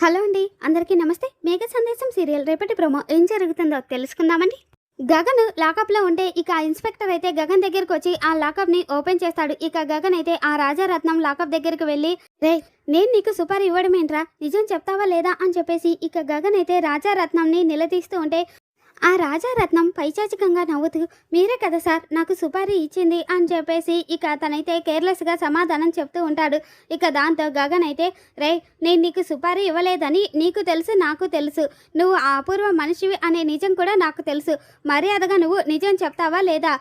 Hello అండి అందరికీ నమస్తే. మేఘ సందేశం సీరియల్ రేపటి ప్రోమో ఏం జరుగుతుందో తెలుసుకుందామండి. గగన్ లాకప్లో ఉంటే ఇక ఇన్స్పెక్టర్ అయితే గగన్ దగ్గరికి వచ్చి ఆ లాకప్ని ఓపెన్ చేస్తాడు. ఇక గగన్ అయితే ఆ రాజారత్నం లాకప్ దగ్గరికి వెళ్ళి రే నేను నీకు సుపారీ ఇవ్వడం ఏంట్రా నిజం చెప్తావా లేదా? అని చెప్పేసి ఇక గగన్ అయితే రాజారత్నంని నిలదీస్తూ ఉంటే ఆ రాజారత్నం పైచాచికంగా నవ్వుతూ మీరే కదా సార్ నాకు సుపారీ ఇచ్చింది అని చెప్పేసి ఇక తనైతే కేర్లెస్గా సమాధానం చెప్తూ ఉంటాడు. ఇక దాంతో గగన్ అయితే రే నేను నీకు సుపారీ ఇవ్వలేదని నీకు తెలుసు నాకు తెలుసు. నువ్వు అపూర్వ మనిషివి అనే నిజం కూడా నాకు తెలుసు. మర్యాదగా నువ్వు నిజం చెప్తావా లేదా?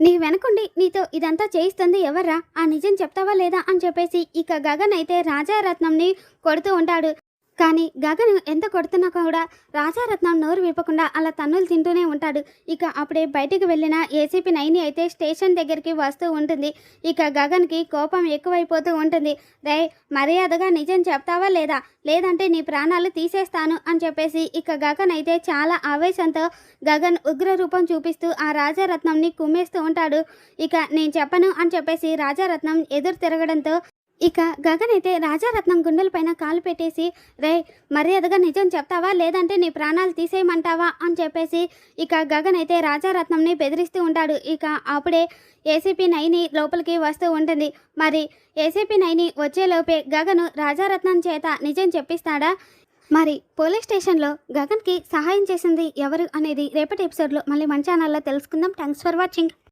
నీ వెనకుండి నీతో ఇదంతా చేయిస్తుంది ఎవర్రా? ఆ నిజం చెప్తావా లేదా? అని చెప్పేసి ఇక గగన్ అయితే రాజారత్నంని కొడుతూ ఉంటాడు. కానీ గగన్ ఎంత కొడుతున్నా కూడా రాజారత్నం నోరు విప్పకుండా అలా తన్నులు తింటూనే ఉంటాడు. ఇక అప్పుడే బయటికి వెళ్ళిన ఏసీపీ నైని అయితే స్టేషన్ దగ్గరికి వస్తూ ఉంటుంది. ఇక గగన్కి కోపం ఎక్కువైపోతూ ఉంటుంది. రే మర్యాదగా నిజం చెప్తావా లేదా? లేదంటే నీ ప్రాణాలు తీసేస్తాను అని చెప్పేసి ఇక గగన్ అయితే చాలా ఆవేశంతో గగన్ ఉగ్ర రూపం చూపిస్తూ ఆ రాజారత్నంని కుమ్మేస్తూ ఉంటాడు. ఇక నేను చెప్పను అని చెప్పేసి రాజారత్నం ఎదురు తిరగడంతో ఇక గగన్ అయితే రాజారత్నం గుండెలపైన కాలు పెట్టేసి రే మర్యాదగా నిజం చెప్తావా? లేదంటే నీ ప్రాణాలు తీసేయమంటావా? అని చెప్పేసి ఇక గగన్ అయితే రాజారత్నంని బెదిరిస్తూ ఉంటాడు. ఇక అప్పుడే ఏసీపీ నైని లోపలికి వస్తూ ఉంటుంది. మరి ఏసీపీ నైని వచ్చేలోపే గగను రాజారత్నం చేత నిజం చెప్పిస్తాడా? మరి పోలీస్ స్టేషన్లో గగన్కి సహాయం చేసింది ఎవరు అనేది రేపటి ఎపిసోడ్లో మళ్ళీ మన ఛానల్లో తెలుసుకుందాం. Thanks for watching.